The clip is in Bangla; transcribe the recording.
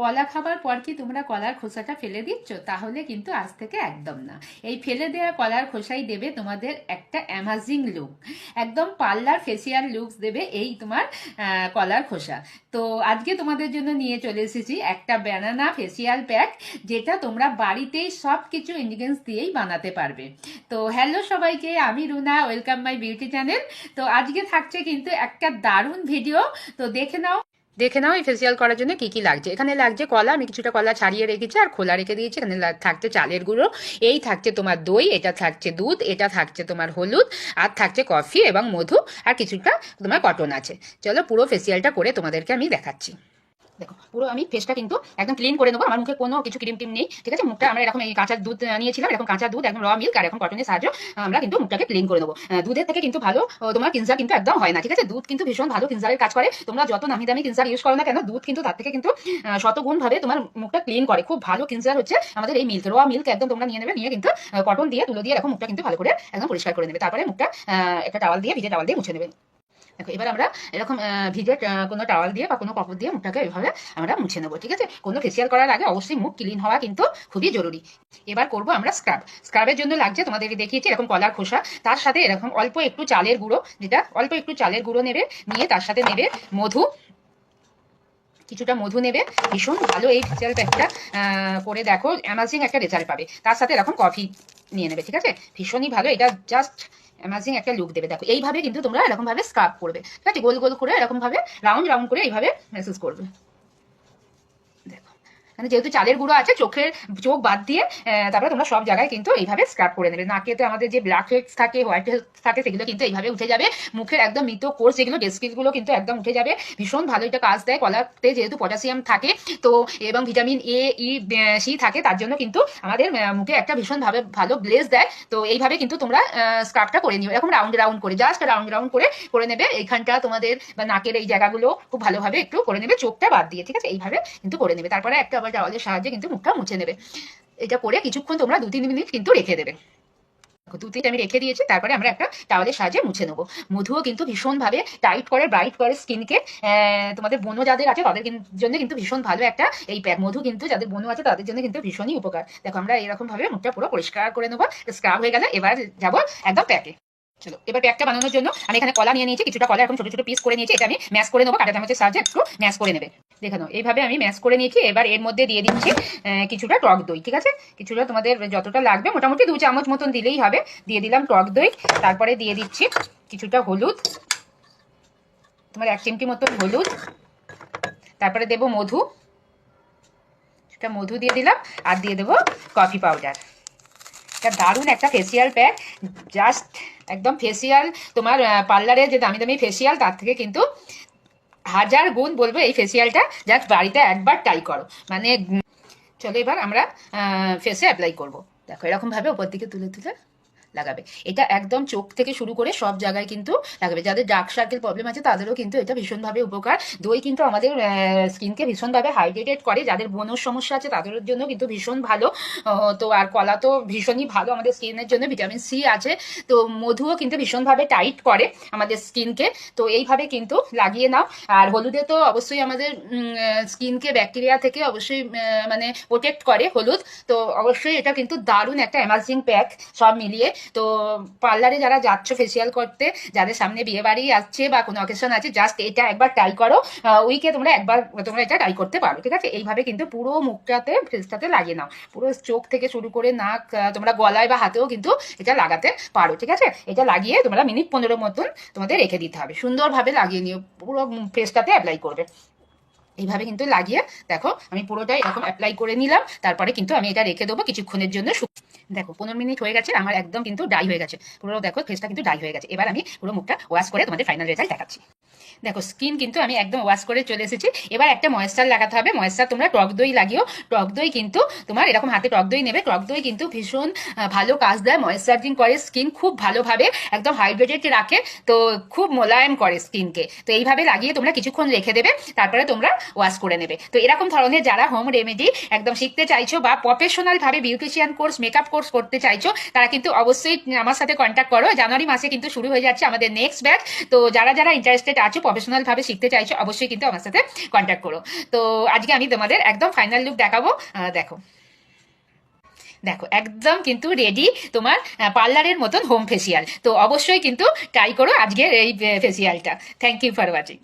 কলা খাবার পর কি তোমরা কলার খোসাটা ফেলে দিচ্ছ? তাহলে কিন্তু আজ থেকে একদম না। এই ফেলে দেওয়া কলার খোসাই দেবে তোমাদের একটা অ্যামাজিং লুক একদম পার্লার ফেসিয়াল লুকস দেবে এই তোমার কলার খোসা। তো আজকে তোমাদের জন্য নিয়ে চলে এসেছি একটা ব্যানানা ফেসিয়াল প্যাক যেটা তোমরা বাড়িতেই সব কিছু ইনগ্রিডিয়েন্টস দিয়েই বানাতে পারবে। তো হ্যালো সবাইকে, আমি Runa welcome my beauty channel তো আজকে থাকছে কিন্তু একটা দারুণ ভিডিও তো দেখে নাও। দেখে নাও এই ফেসিয়াল করার জন্য কি কি লাগছে। এখানে লাগছে কলা, আমি কিছুটা কলা ছাড়িয়ে রেখেছি আর খোলা রেখে দিয়েছি। এখানে থাকছে চালের গুঁড়ো, এই থাকছে তোমার দই, এটা থাকছে দুধ, এটা থাকছে তোমার হলুদ, আর থাকছে কফি এবং মধু, আর কিছুটা তোমার কটন আছে। চলো পুরো ফেসিয়ালটা করে তোমাদেরকে আমি দেখাচ্ছি। দেখো পুরো আমি ফেসটা কিন্তু একদম ক্লিন করে নেব আমার মুখে কোনো কিছু ক্রিম টিম নেই ঠিক আছে? মুখটা আমরা এরকম এই কাঁচা দুধ নিয়েছিলাম এরকম কাঁচা দুধ একদম র মিল্ক আর এখন কটনের সাহায্য আমরা কিন্তু মুখটাকে ক্লিন করে নেব। দুধের থেকে কিন্তু ভালো তোমার কিনসার কিন্তু একদম হয় না ঠিক আছে? দুধ কিন্তু ভীষণ ভালো কিনসারের কাজ করে তোমরা যত নামি দামি কিনসার ইউজ করো না কেন দুধ কিন্তু তার থেকে কিন্তু আহ, শতগুণ ভাবে তোমার মুখটা ক্লিন করে। খুব ভালো কিনসার হচ্ছে আমাদের এই মিল্ক র মিল্ক একদম তোমরা নিয়ে নেবে নিয়ে কিন্তু কটন দিয়ে তুলো দিয়ে এরকম মুখটা কিন্তু ভালো করে একদম পরিষ্কার করে নেবে। তারপরে মুখটা একটা টাওয়াল দিয়ে ভিজে টাওয়াল দিয়ে মুছে নেবে। দেখো, এবার আমরা এরকম ভিজে কোনো টাওয়াল দিয়ে বা কোনো কাপড় দিয়ে মুখটাকে এভাবে আমরা মুছে নেব, ঠিক আছে? কোনো ফেসিয়াল করার আগে অবশ্যই মুখ ক্লিন হওয়া কিন্তু খুবই জরুরি। এবার করব আমরা স্ক্রাব স্ক্রাবের জন্য লাগছে, তোমাদেরকে দেখিয়েছি এরকম কলার খোসা, তার সাথে এরকম অল্প একটু চালের গুঁড়ো, যেটা অল্প একটু চালের গুঁড়ো নেবে, নিয়ে তার সাথে নেবে মধু। কিছুটা মধু নেবে, ভীষণ ভালো এই ফেসিয়াল প্যাকটা করে দেখো অ্যামাজিং একটা রেজাল্ট পাবে। তার সাথে এরকম কফি নিয়ে নেবে, ঠিক আছে? ভীষণই ভালো, এটা জাস্ট অ্যামাজিং একটা লুক দেবে। দেখো, এইভাবে কিন্তু তোমরা এরকমভাবে ভাবে স্ক্রাব করবে। ঠিক আছে? গোল গোল করে এরকমভাবে রাউন্ড রাউন্ড করে এইভাবে মেসেজ করবে। মানে যেহেতু চালের গুঁড়ো আছে, চোখের চোখ বাদ দিয়ে তারপরে তোমরা সব জায়গায় কিন্তু এইভাবে স্ক্রাব করে নেবে। নাকেতে আমাদের যে ব্ল্যাক হেডস থাকে হোয়াইট হেডস থাকে, সেগুলো কিন্তু এইভাবে উঠে যাবে। মুখের একদম মৃত কোর্স যেগুলো ডেস্কিলগুলো কিন্তু একদম উঠে যাবে। ভীষণ ভালো এটা কাজ দেয়। কলাতে যেহেতু পটাশিয়াম থাকে, তো এবং ভিটামিন এ ই সি থাকে, তার জন্য কিন্তু আমাদের মুখে একটা ভীষণভাবে ভালো গ্লেজ দেয়। তো এইভাবে কিন্তু তোমরা স্ক্রাবটা করে নিও। এরকম রাউন্ড রাউন্ড করে জাস্ট রাউন্ড রাউন্ড করে করে নেবে। এইখানটা তোমাদের বা নাকের এই জায়গাগুলো খুব ভালোভাবে একটু করে নেবে, চোখটা বাদ দিয়ে, ঠিক আছে? এইভাবে কিন্তু করে নেবে। তারপরে একটা আবার টাওয়ালের সাহায্যে কিন্তু মুখটা মুছে নেবে। এটা করে কিছুক্ষণ তোমরা দু তিন মিনিট কিন্তু রেখে দেবে। দু তিনটা আমি রেখে দিয়েছি, তারপরে আমরা একটা টাওয়ালের সাহায্যে মুছে নেব। মধুও কিন্তু ভীষণভাবে টাইট করে, ব্রাইট করে স্কিনকে তোমাদের বনো যাদের আছে তাদের জন্য কিন্তু ভীষণ ভালো একটা এই প্যাক। মধু কিন্তু যাদের বনো আছে তাদের জন্য কিন্তু ভীষণই উপকার। দেখো, আমরা এরকম ভাবে মুখটা পুরো পরিষ্কার করে নেব স্ক্রাব হয়ে গেলে এবার যাব একদম প্যাকে। চলো এবার প্যাকটা বানানোর জন্য আমি এখানে কলা নিয়ে নিয়েছি, কিছুটা কলা এখন ছোট ছোট পিস করে নিয়েছি, এটা আমি ম্যাশ করে নেব কাটা চামচের সাহায্যে একটু ম্যাশ করে নেবে। দেখে নাও, এইভাবে আমি ম্যাশ করে নিয়েছি, এবার এর মধ্যে দিয়ে দিচ্ছি কিছুটা টক দই, ঠিক আছে? কিছুটা তোমাদের যতটা লাগবে, মোটামুটি দু চামচ মতন দিলেই হবে। দিয়ে দিলাম টক দই, তারপরে দিয়ে দিচ্ছি কিছুটা হলুদ, তোমার এক চিমটি মতন হলুদ, তারপরে দেবো মধু সেটা মধু দিয়ে দিলাম, আর দিয়ে দেবো কফি পাউডার এটা দারুণ একটা ফেসিয়াল প্যাক জাস্ট একদম ফেসিয়াল তোমার পার্লারে যে দামি দামি ফেসিয়াল তার থেকে কিন্তু হাজার গুণ বলব এই ফেসিয়ালটা জাস্ট বাড়িতে একবার ট্রাই করো। মানে চলো এবার আমরা ফেসে অ্যাপ্লাই করব। দেখো, এরকমভাবে ওপর দিকে তুলে তুলে। লাগাবে। এটা একদম চোখ থেকে শুরু করে সব জায়গায় কিন্তু লাগাবে। যাদের ডার্ক সার্কেল প্রবলেম আছে, তাদেরও কিন্তু এটা ভীষণভাবে উপকার। দই কিন্তু আমাদের স্কিনকে ভীষণভাবে হাইড্রেটেড করে। যাদের বনোর সমস্যা আছে, তাদের জন্য কিন্তু ভীষণ ভালো। তো আর কলা তো ভীষণই ভালো আমাদের স্কিনের জন্য ভিটামিন সি আছে। তো মধুও কিন্তু ভীষণভাবে টাইট করে আমাদের স্কিনকে তো এইভাবে কিন্তু লাগিয়ে নাও। আর হলুদে তো অবশ্যই আমাদের স্কিনকে ব্যাকটেরিয়া থেকে অবশ্যই মানে প্রোটেক্ট করে হলুদ। তো অবশ্যই এটা কিন্তু দারুণ একটা অ্যামাজিং প্যাক সব মিলিয়ে তো পার্লারে যারা যাচ্ছ ফেসিয়াল করতে, যাদের সামনে বিয়ে বাড়ি আসছে বা কোনো অকেশন আছে জাস্ট এটা একবার ট্রাই করো। উইকে তোমরা একবার, তোমরা এটা ট্রাই করতে পারো, ঠিক আছে? এইভাবে কিন্তু পুরো মুখটাতে ফেসটাতে লাগিয়ে নাও। পুরো চোখ থেকে শুরু করে নাক তোমরা গলায় বা হাতেও কিন্তু এটা লাগাতে পারো, ঠিক আছে? এটা লাগিয়ে তোমরা মিনিট পনেরো মতন তোমাদের রেখে দিতে হবে। সুন্দরভাবে লাগিয়ে নিও, পুরো ফেসটাতে অ্যাপ্লাই করবে। এইভাবে কিন্তু লাগিয়ে দেখো আমি পুরোটাই এরকম অ্যাপ্লাই করে নিলাম, তারপরে কিন্তু আমি এটা রেখে দেবো কিছুক্ষণের জন্য দেখো, পনেরো মিনিট হয়ে গেছে, আমার একদম কিন্তু ডাই হয়ে গেছে। পুরো দেখো ফেসটা কিন্তু ডাই হয়ে গেছে। এবার আমি পুরো মুখটা ওয়াশ করে তোমাদের ফাইনাল রেজাল্ট দেখাচ্ছি। দেখো স্কিন কিন্তু আমি একদম ওয়াশ করে চলে এসেছি। এবার একটা ময়েশ্চার লাগাতে হবে। ময়েশ্চার তোমরা টক দই লাগিও। টক দই কিন্তু তোমার এরকম হাতে টক দই নেবে। টক দই কিন্তু ভীষণ ভালো কাজ দেয়। ময়েশ্চারিং করে স্কিন খুব ভালোভাবে একদম হাইড্রেটেড রাখে। তো খুব মোলায়েম করে স্কিনকে তো এইভাবে লাগিয়ে তোমরা কিছুক্ষণ রেখে দেবে। তারপরে তোমরা ওয়াশ করে নেবে। তো এরকম ধরনের যারা হোম রেমেডি একদম শিখতে চাইছো বা প্রফেশনাল ভাবে beautician course makeup course course করতে চাইছো, তারা কিন্তু অবশ্যই আমার সাথে কন্ট্যাক্ট করো। জানুয়ারি মাসে কিন্তু শুরু হয়ে যাচ্ছে আমাদের নেক্সট ব্যাচ তো যারা যারা ইন্টারেস্টেড আছো প্রফেশনাল ভাবে শিখতে চাইছো, অবশ্যই কিন্তু আমার সাথে কন্ট্যাক্ট করো। তো আজকে আমি তোমাদের একদম ফাইনাল লুক দেখাবো। দেখো। দেখো, একদম কিন্তু রেডি তোমার পার্লারের মতন হোম ফেসিয়াল তো অবশ্যই কিন্তু ট্রাই করো আজকের এই ফেসিয়ালটা থ্যাংক ইউ ফর ওয়াচিং